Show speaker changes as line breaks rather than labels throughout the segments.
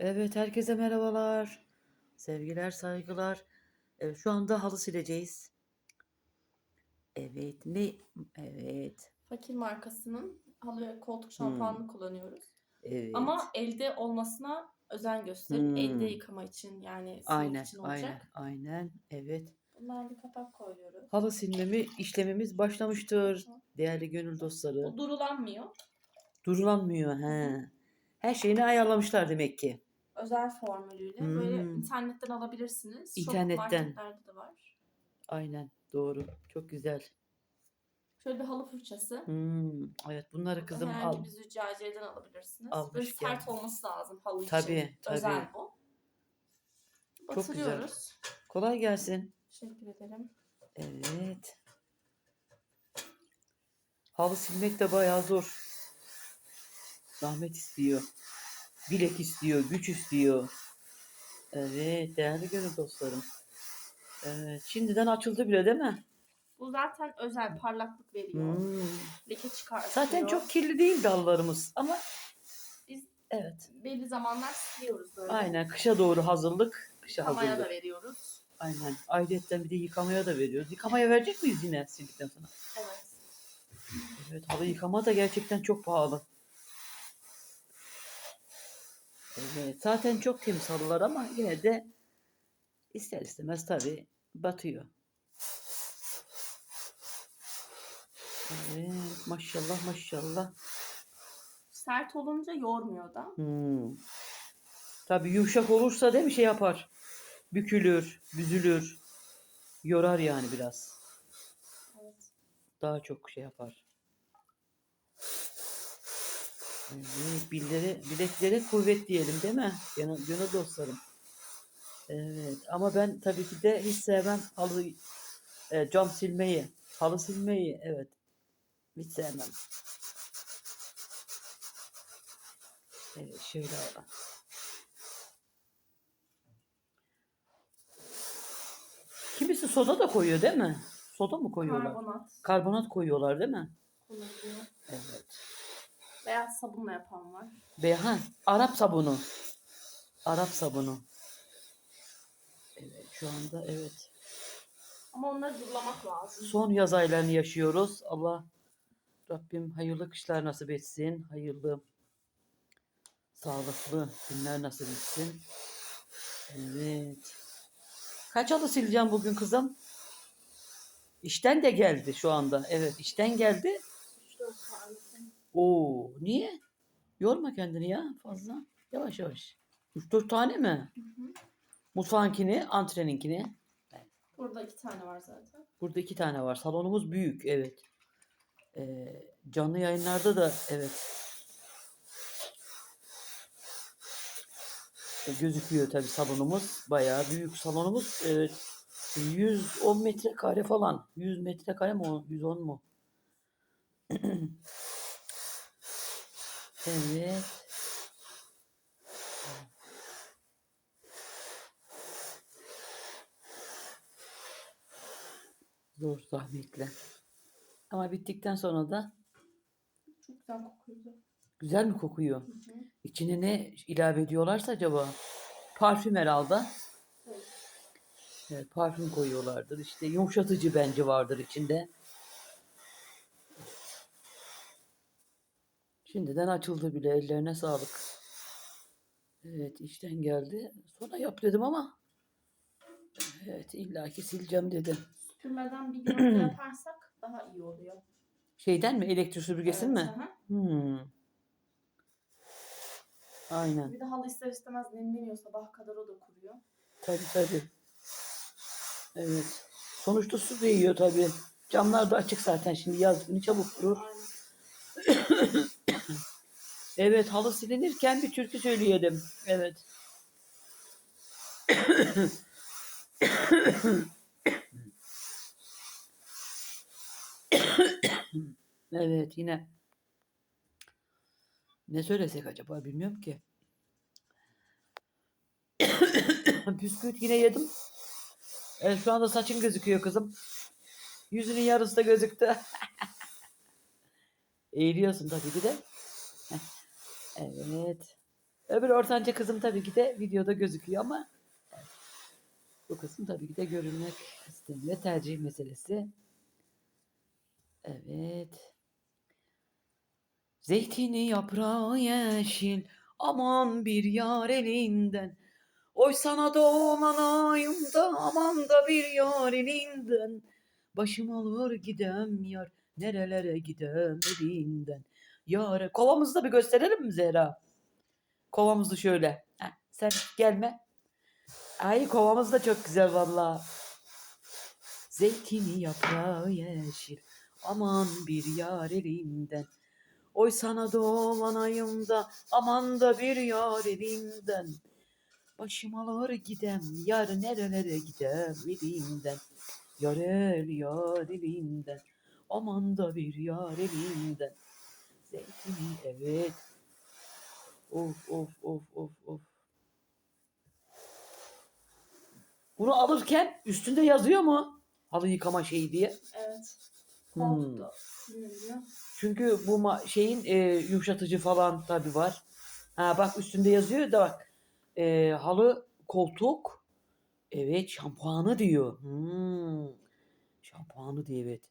Evet, herkese merhabalar. Sevgiler, saygılar. Evet, şu anda halı sileceğiz. Evet, ne? Evet,
Fakir markasının halı ve koltuk
Hmm.
şampuanını kullanıyoruz.
evet.
Ama elde olmasına özen gösterin. Elde
Hmm.
yıkama için yani silmek
Aynen,
için
aynen,
olacak.
aynen. Evet.
Bunlar bir kapak koyuyoruz.
Halı silmemi işlemimiz başlamıştır. Değerli gönül dostları.
Bu durulanmıyor.
Durulanmıyor. He. Her şeyini ayarlamışlar demek ki.
Özel formülüyle. Böyle
Hmm.
internetten alabilirsiniz.
İnternetten.
Çok marketlerde de var.
Aynen, doğru. Çok güzel.
Şöyle bir halı fırçası.
Hmm, evet, bunları kızım
Herhangi
al.
bir züccaciyeden alabilirsiniz.
Almış
Böyle sert
geldi.
olması lazım halı için.
Tabii, tabii.
Özel bu.
Çok güzel.
Batırıyoruz.
Kolay gelsin.
Teşekkür ederim.
Evet. Halı silmek de bayağı zor. Zahmet istiyor. Bilek istiyor, güç istiyor. Evet, değerli gönül dostlarım. Evet, şimdiden açıldı bile değil mi?
Bu zaten özel parlaklık veriyor.
Hmm.
Leke çıkartıyor.
Zaten çok kirli değil dallarımız ama
Biz
evet.
belli zamanlar siliyoruz böyle.
Aynen kışa doğru hazırlık. Kışa
Yıkamaya
hazırlık.
da veriyoruz.
Aynen. Ayrıca bir de yıkamaya da veriyoruz. Yıkamaya verecek miyiz yine sildikten sonra?
Evet.
Evet halı yıkama da gerçekten çok pahalı. Evet zaten çok temiz halılar ama yine de ister istemez tabii batıyor. Evet maşallah maşallah.
Sert olunca yormuyor da.
Hmm. Tabii yumuşak olursa değil mi şey yapar. Bükülür, büzülür. Yorar yani biraz.
Evet.
Daha çok şey yapar. Billeri, bileklere kuvvet diyelim değil mi? Gönül, gönül dostlarım. Evet ama ben tabii ki de hiç sevmem halı, e, cam silmeyi, halı silmeyi. Evet. Hiç sevmem. Evet şöyle alalım. Kimisi soda da koyuyor değil mi? Soda mı koyuyorlar?
Karbonat
Karbonat koyuyorlar değil mi?
kullanılıyor.
Evet.
Beyaz sabunla yapan var.
Ve ha, Arap sabunu. Arap sabunu. Evet şu anda evet.
Ama onları durulamak lazım.
Son yaz aylarını yaşıyoruz. Allah Rabbim hayırlı kışlar nasip etsin. Hayırlı sağlıklı günler nasip etsin. Evet. Kaç halı sileceğim bugün kızım? İşten de geldi şu anda. Evet işten geldi.
3-4 tanesi.
Oo, niye? Yorma kendini ya fazla. Yavaş yavaş. 3-4 tane mi?
Hı hı.
Mutfağınkini, antreninkini.
Burada iki tane var zaten.
Burada iki tane var. Salonumuz büyük, evet. Ee, canlı yayınlarda da evet. E, gözüküyor tabii salonumuz. Bayağı büyük salonumuz. Evet. 110 metrekare falan. 100 metrekare mi o? 110 mu? evet. Zor zahmetli. Ama bittikten sonra da
Çok güzel kokuyordu.
güzel mi kokuyor?
Hı hı.
İçine ne ilave ediyorlarsa acaba? Parfüm herhalde.
Evet.
Evet, parfüm koyuyorlardır. İşte yumuşatıcı bence vardır içinde. Şimdiden açıldı bile. Ellerine sağlık. Evet işten geldi. Sonra yap dedim ama evet illaki sileceğim dedim.
Süpürmeden bir gün yaparsak daha iyi oluyor.
Şeyden mi? Elektrik süpürgesi
Evet,
mi?
hı.
Hmm. Aynen.
Bir de halı ister istemez nemleniyor sabaha kadar o da kuruyor.
Tabii tabii. Evet. Sonuçta su da yiyor tabii. Camlar da açık zaten şimdi yaz günü çabuk kurur.
Aynen.
Evet halı silinirken bir türkü söyleyelim. Evet. evet yine ne söylesek acaba bilmiyorum ki. Bisküvit yine yedim. Evet şu anda saçın gözüküyor kızım. Yüzünün yarısı da gözüktü. Eğiliyorsun tabii ki de. Evet. Öbür ortanca kızım tabii ki de videoda gözüküyor ama bu kısım tabii ki de görünmek isteniyor. Tercih meselesi. Evet. Zeytini yaprağı yeşil aman bir yar elinden. Oy sana doğulan ayımda aman da bir yar elinden. Başım alır gidem yar nerelere gidem elinden. Yar kovamızı da bir gösterelim mi Zehra? Kovamızı şöyle. Heh, sen gelme. Ay kovamız da çok güzel valla. Zeytini yaprağı yeşil aman bir yar elinden. Oy sana doğan ayımda aman da bir yar elinden. Başım alır gidem yar nerelere gidem elinden. Yar el yar elinden. Aman da bir yar elinden. Zeytini evet. Of of of of of. Bunu alırken üstünde yazıyor mu? Halı yıkama şeyi diye.
Evet.
Hmm. Çünkü bu şeyin e, yumuşatıcı falan tabi var. Ha bak üstünde yazıyor da bak. E, halı koltuk. Evet şampuanı diyor. Hmm. Şampuanı diyor evet.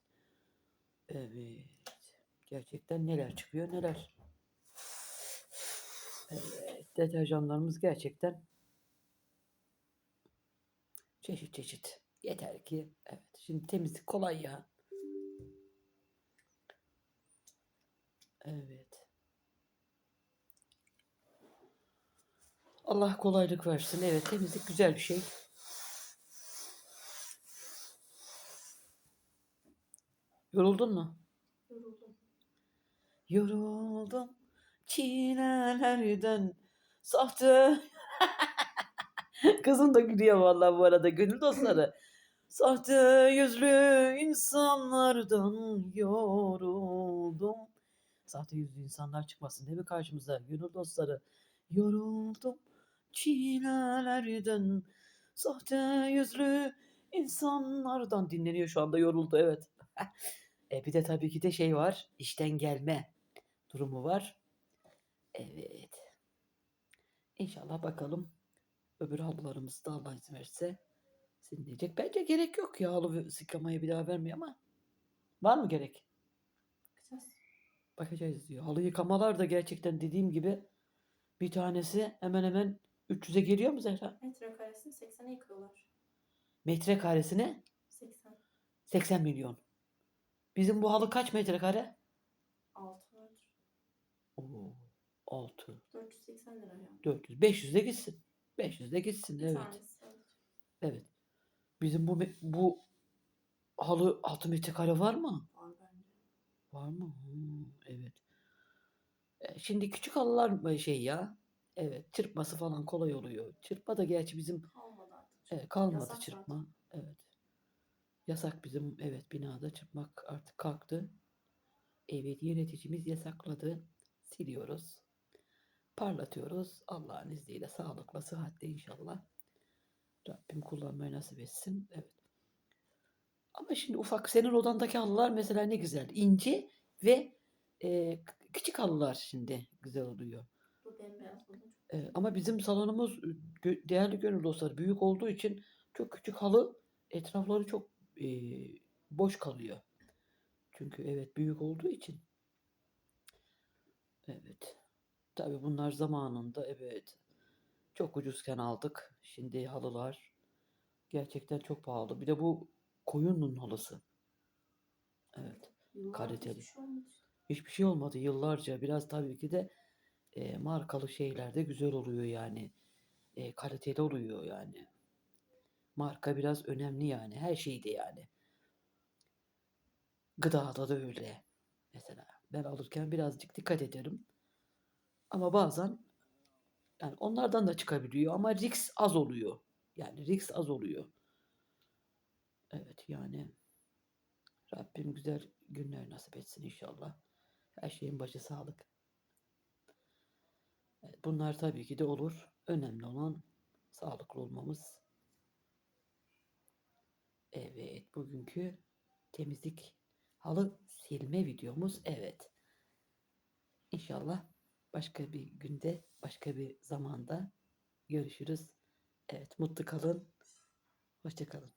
Evet. Gerçekten neler çıkıyor neler. Evet, deterjanlarımız gerçekten çeşit çeşit. Yeter ki evet. Şimdi temizlik kolay ya. Evet. Allah kolaylık versin. Evet temizlik güzel bir şey. Yoruldun mu?
Yoruldum.
Çilelerden sahte. Kızım da gülüyor vallahi bu arada gönül dostları. Sahte yüzlü insanlardan yoruldum. Sahte yüzlü insanlar çıkmasın değil mi karşımıza gönül dostları? Yoruldum çilelerden sahte yüzlü insanlardan dinleniyor şu anda yoruldu evet. e bir de tabii ki de şey var işten gelme durumu var. Evet. İnşallah bakalım öbür halılarımız da Allah izin verirse silinecek. Bence gerek yok ya halı sıkamaya bir daha vermiyor ama var mı gerek?
Bakacağız.
Bakacağız diyor. Halı yıkamalar da gerçekten dediğim gibi bir tanesi hemen hemen 300'e geliyor mu Zehra?
Metrekaresini 80'e yıkıyorlar.
Metrekaresine
80.
80 milyon. Bizim bu halı kaç metrekare?
6 vardır.
Oo, 6,
480 lira ya.
400, 500 de gitsin. 500 de gitsin evet.
tanesi.
Evet. Bizim bu bu halı 6 metrekare var mı?
Var bence.
Var mı? Hmm, evet. E, Şimdi küçük halılar şey ya. Evet, çırpması falan kolay oluyor. Çırpma da gerçi bizim
Kalmadı artık.
Evet, kalmadı
Yasak
çırpma. Evet. Yasak bizim evet binada çırpmak artık kalktı. Evet yöneticimiz yasakladı. Siliyoruz. Parlatıyoruz. Allah'ın izniyle sağlıkla sıhhatle inşallah. Rabbim kullanmayı nasip etsin. Evet. Ama şimdi ufak senin odandaki halılar mesela ne güzel. ince ve e, küçük halılar şimdi güzel oluyor. Ee, ama bizim salonumuz e, değerli gönül dostları büyük olduğu için çok küçük halı etrafları çok e, boş kalıyor. Çünkü evet büyük olduğu için. Evet. Tabii bunlar zamanında evet çok ucuzken aldık. Şimdi halılar gerçekten çok pahalı. Bir de bu koyunun halısı. Evet. Kaliteli.
hiçbir şey olmadı.
Hiçbir şey olmadı yıllarca. Biraz tabii ki de e, markalı şeyler de güzel oluyor yani. E, kaliteli oluyor yani. Marka biraz önemli yani. Her şeyde yani. Gıdada da öyle. Mesela ben alırken birazcık dikkat ederim. Ama bazen yani onlardan da çıkabiliyor ama risk az oluyor. Yani risk az oluyor. Evet yani Rabbim güzel günler nasip etsin inşallah. Her şeyin başı sağlık. Bunlar tabii ki de olur. Önemli olan sağlıklı olmamız. Evet, bugünkü temizlik halı silme videomuz. Evet. İnşallah Başka bir günde, başka bir zamanda görüşürüz. Evet, mutlu kalın. Hoşça kalın.